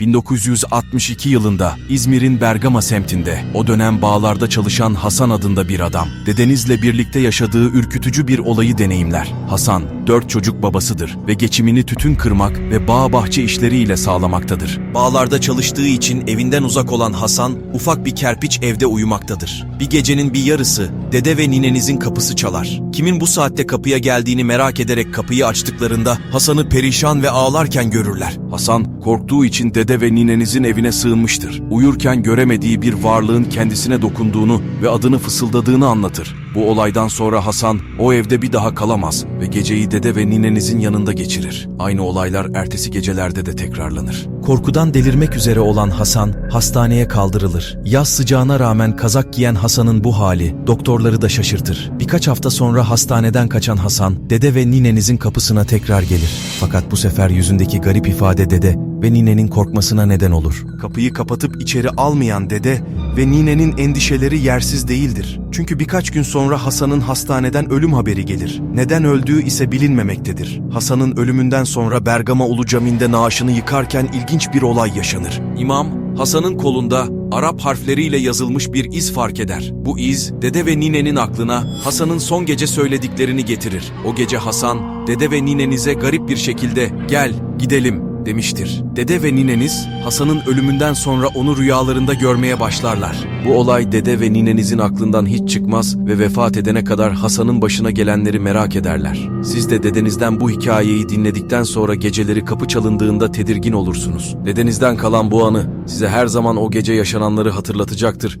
1962 yılında İzmir'in Bergama semtinde o dönem bağlarda çalışan Hasan adında bir adam, dedenizle birlikte yaşadığı ürkütücü bir olayı deneyimler. Hasan, dört çocuk babasıdır ve geçimini tütün kırmak ve bağ bahçe işleriyle sağlamaktadır. Bağlarda çalıştığı için evinden uzak olan Hasan, ufak bir kerpiç evde uyumaktadır. Bir gecenin bir yarısı dede ve ninenizin kapısı çalar. Kimin bu saatte kapıya geldiğini merak ederek kapıyı açtıklarında Hasan'ı perişan ve ağlarken görürler. Hasan korktuğu için dede ve ninenizin evine sığınmıştır. Uyurken göremediği bir varlığın kendisine dokunduğunu ve adını fısıldadığını anlatır. Bu olaydan sonra Hasan o evde bir daha kalamaz ve geceyi dede ve ninenizin yanında geçirir. Aynı olaylar ertesi gecelerde de tekrarlanır. Korkudan delirmek üzere olan Hasan hastaneye kaldırılır. Yaz sıcağına rağmen kazak giyen Hasan'ın bu hali doktorları da şaşırtır. Birkaç hafta sonra hastaneden kaçan Hasan dede ve ninenizin kapısına tekrar gelir. Fakat bu sefer yüzündeki garip ifade dede ve ninenin korkmasına neden olur. Kapıyı kapatıp içeri almayan dede ve ninenin endişeleri yersiz değildir. Çünkü birkaç gün sonra Hasan'ın hastaneden ölüm haberi gelir. Neden öldüğü ise bilinmemektedir. Hasan'ın ölümünden sonra Bergama Ulu Cami'nde naaşını yıkarken ilginç bir olay yaşanır. İmam, Hasan'ın kolunda Arap harfleriyle yazılmış bir iz fark eder. Bu iz, dede ve ninenin aklına Hasan'ın son gece söylediklerini getirir. O gece Hasan, dede ve ninenize garip bir şekilde gel, gidelim demiştir. Dede ve nineniz Hasan'ın ölümünden sonra onu rüyalarında görmeye başlarlar. Bu olay dede ve ninenizin aklından hiç çıkmaz ve vefat edene kadar Hasan'ın başına gelenleri merak ederler. Siz de dedenizden bu hikayeyi dinledikten sonra geceleri kapı çalındığında tedirgin olursunuz. Dedenizden kalan bu anı size her zaman o gece yaşananları hatırlatacaktır